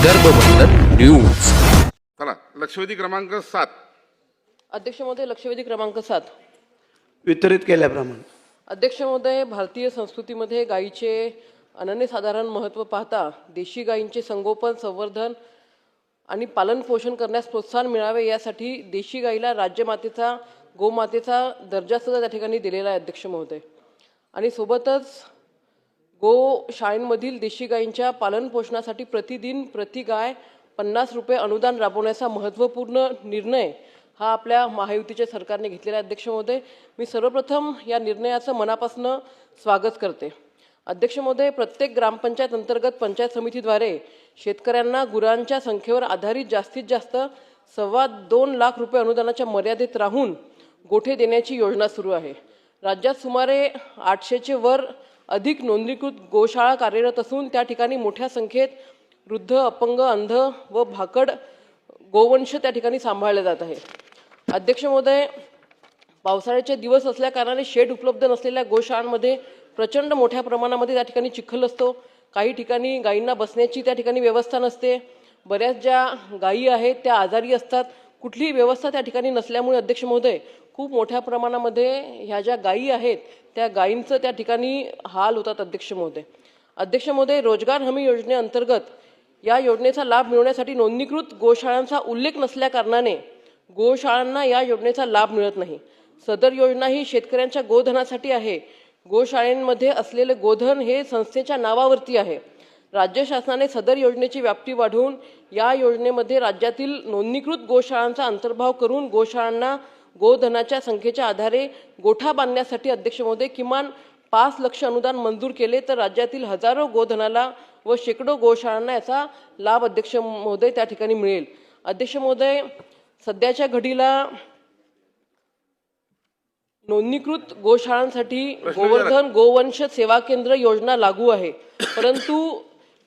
विदर्भ वंदन न्यूज. चला लक्षवेधी क्रमांक सात. अध्यक्ष महोदय लक्षवेधी क्रमांक सात. वितरित केल्याप्रमाणे. अध्यक्ष महोदय भारतीय संस्कृतीमध्ये गायीचे अनन्यसाधारण महत्त्व पाहता देशी गायींचे संगोपन संवर्धन आणि पालन पोषण करण्यास प्रोत्साहन मिळावे यासाठी देशी गाईला राज्यमातेचा गोमातेचा दर्जा सुद्धा त्या ठिकाणी दिलेला आहे अध्यक्ष महोदय आणि सोबतच गो शाळेंमधील देशी गायींच्या पालनपोषणासाठी प्रतिदिन प्रति गाय पन्नास रुपये अनुदान राबवण्याचा महत्त्वपूर्ण निर्णय हा आपल्या महायुतीच्या सरकारने घेतलेला अध्यक्ष महोदय मी सर्वप्रथम या निर्णयाचं मनापासून स्वागत करते. अध्यक्ष महोदय प्रत्येक ग्रामपंचायत अंतर्गत पंचायत समितीद्वारे शेतकऱ्यांना गुरांच्या संख्येवर आधारित जास्तीत जास्त सव्वा दोन लाख रुपये अनुदानाच्या मर्यादेत राहून गोठे देण्याची योजना सुरू आहे. राज्यात सुमारे आठशेचे वर अधिक नोंदणीकृत गोशाळा कार्यरत असून त्या ठिकाणी मोठ्या संख्येत वृद्ध अपंग अंध व भाकड गोवंश त्या ठिकाणी सांभाळले जात आहे अध्यक्ष महोदय पावसाळ्याचे दिवस असल्याकारणाने शेड उपलब्ध नसलेल्या गोशाळांमध्ये प्रचंड मोठ्या प्रमाणामध्ये त्या ठिकाणी चिखल असतो. काही ठिकाणी गायींना बसण्याची त्या ठिकाणी व्यवस्था नसते. बऱ्याच ज्या गायी आहेत त्या आजारी असतात. कुठलीही व्यवस्था त्या ठिकाणी नसल्यामुळे अध्यक्ष महोदय खूप मोठ्या प्रमाणामध्ये ह्या ज्या गायी आहेत त्या गायींचं त्या ठिकाणी हाल होतात अध्यक्ष महोदय. अध्यक्ष महोदय रोजगार हमी योजनेअंतर्गत या योजनेचा लाभ मिळवण्यासाठी नोंदणीकृत गोशाळांचा उल्लेख नसल्याकारणाने गोशाळांना या योजनेचा लाभ मिळत नाही. सदर योजना ही शेतकऱ्यांच्या गोधनासाठी आहे. गोशाळेंमध्ये असलेले गोधन हे संस्थेच्या नावावरती आहे. राज्य शासनाने सदर योजनेची व्याप्ती वाढवून या योजनेमध्ये राज्यातील नोंदणीकृत गोशाळांचा अंतर्भाव करून गोशाळांना गोधनाच्या संख्येच्या आधारे गोठा बांधण्यासाठी अध्यक्ष महोदय किमान पाच लक्ष अनुदान मंजूर केले तर राज्यातील हजारो गोधनाला व शेकडो गोशाळांना याचा लाभ अध्यक्ष महोदय त्या ठिकाणी मिळेल. अध्यक्ष महोदय सध्याच्या घडीला नोंदणीकृत गोशाळांसाठी गोवर्धन गोवंश सेवा केंद्र योजना लागू आहे. परंतु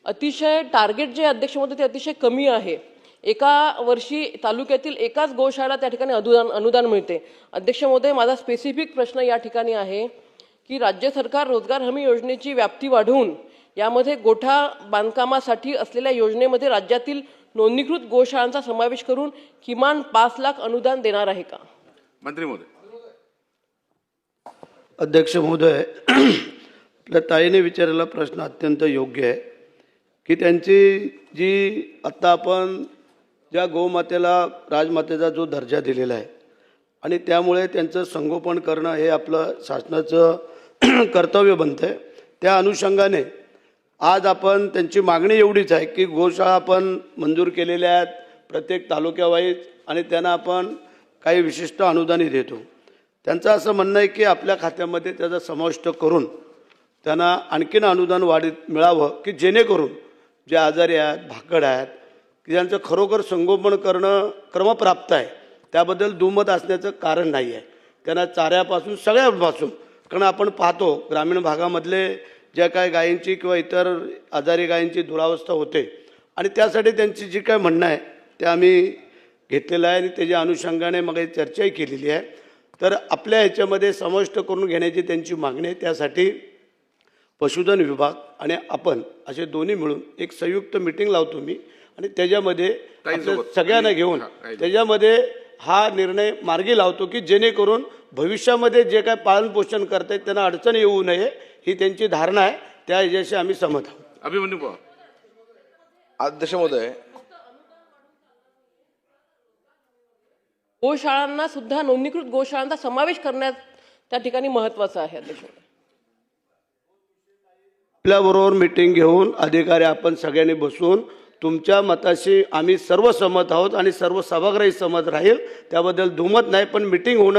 अतिशय टार्गेट जे अध्यक्ष महोदय ते अतिशय कमी आहे. एका वर्षी तालुक्यातील एकाच गोशाळा त्या ठिकाणी अनुदान अनुदान मिळते. अध्यक्ष महोदय माझा स्पेसिफिक प्रश्न या ठिकाणी आहे की राज्य सरकार रोजगार हमी योजनेची व्याप्ती वाढवून यामध्ये गोठा बांधकामासाठी असलेल्या योजनेमध्ये राज्यातील नोंदणीकृत गोशाळांचा समावेश करून किमान पाच लाख अनुदान देणार आहे का? मंत्री महोदय. अध्यक्ष महोदय आपल्या ताईने विचारलेला प्रश्न अत्यंत योग्य आहे. की त्यांची जी आत्ता आपण ज्या गोमातेला राजमातेचा जो दर्जा दिलेला आहे आणि त्यामुळे त्यांचं संगोपन करणं हे आपलं शासनाचं कर्तव्य बनतं आहे त्या अनुषंगाने आज आपण त्यांची मागणी एवढीच आहे की गोशाळा आपण मंजूर केलेल्या आहेत प्रत्येक तालुक्यावाईज आणि त्यांना आपण काही विशिष्ट अनुदानी देतो. त्यांचं असं म्हणणं आहे की आपल्या खात्यामध्ये त्याचा समाविष्ट करून त्यांना आणखीन अनुदान वाढीत मिळावं की जेणेकरून जे आजारी आहेत भाकड आहेत की ज्यांचं खरोखर संगोपन करणं क्रमप्राप्त आहे त्याबद्दल दुमत असण्याचं कारण नाही आहे. त्यांना चाऱ्यापासून सगळ्यापासून कारण आपण पाहतो ग्रामीण भागामधले ज्या काय गायींची किंवा इतर आजारी गायींची दुरावस्था होते आणि त्यासाठी त्यांची जी काय म्हणणं आहे ते आम्ही घेतलेलं आहे आणि त्याच्या अनुषंगाने मग चर्चाही केलेली आहे. तर आपल्या ह्याच्यामध्ये समाविष्ट करून घेण्याची त्यांची मागणी आहे त्यासाठी पशुधन विभाग आणि आपण असे दोन्ही मिळून एक संयुक्त मिटिंग लावतो मी. आणि त्याच्यामध्ये सगळ्यांना घेऊन त्याच्यामध्ये हा निर्णय मार्गी लावतो की जेणेकरून भविष्यामध्ये जे काय पालनपोषण करतायत त्यांना अडचण येऊ नये ही त्यांची धारणा आहे. त्या ह्याच्याशी आम्ही सहमत आहोत. अभिमन्यू अध्यक्ष महोदय. गोशाळांना सुद्धा नोंदणीकृत गोशाळांचा समावेश करण्यात त्या ठिकाणी महत्वाचं आहे अध्यक्ष. आपल्याबरोबर मिटिंग घेऊन अधिकारी आपण सगळ्यांनी बसून तुमच्या मताशी आम्ही सर्व सहमत आहोत आणि सर्व सभागृही सहमत राहील. त्याबद्दल दुमत नाही पण मिटिंग होणं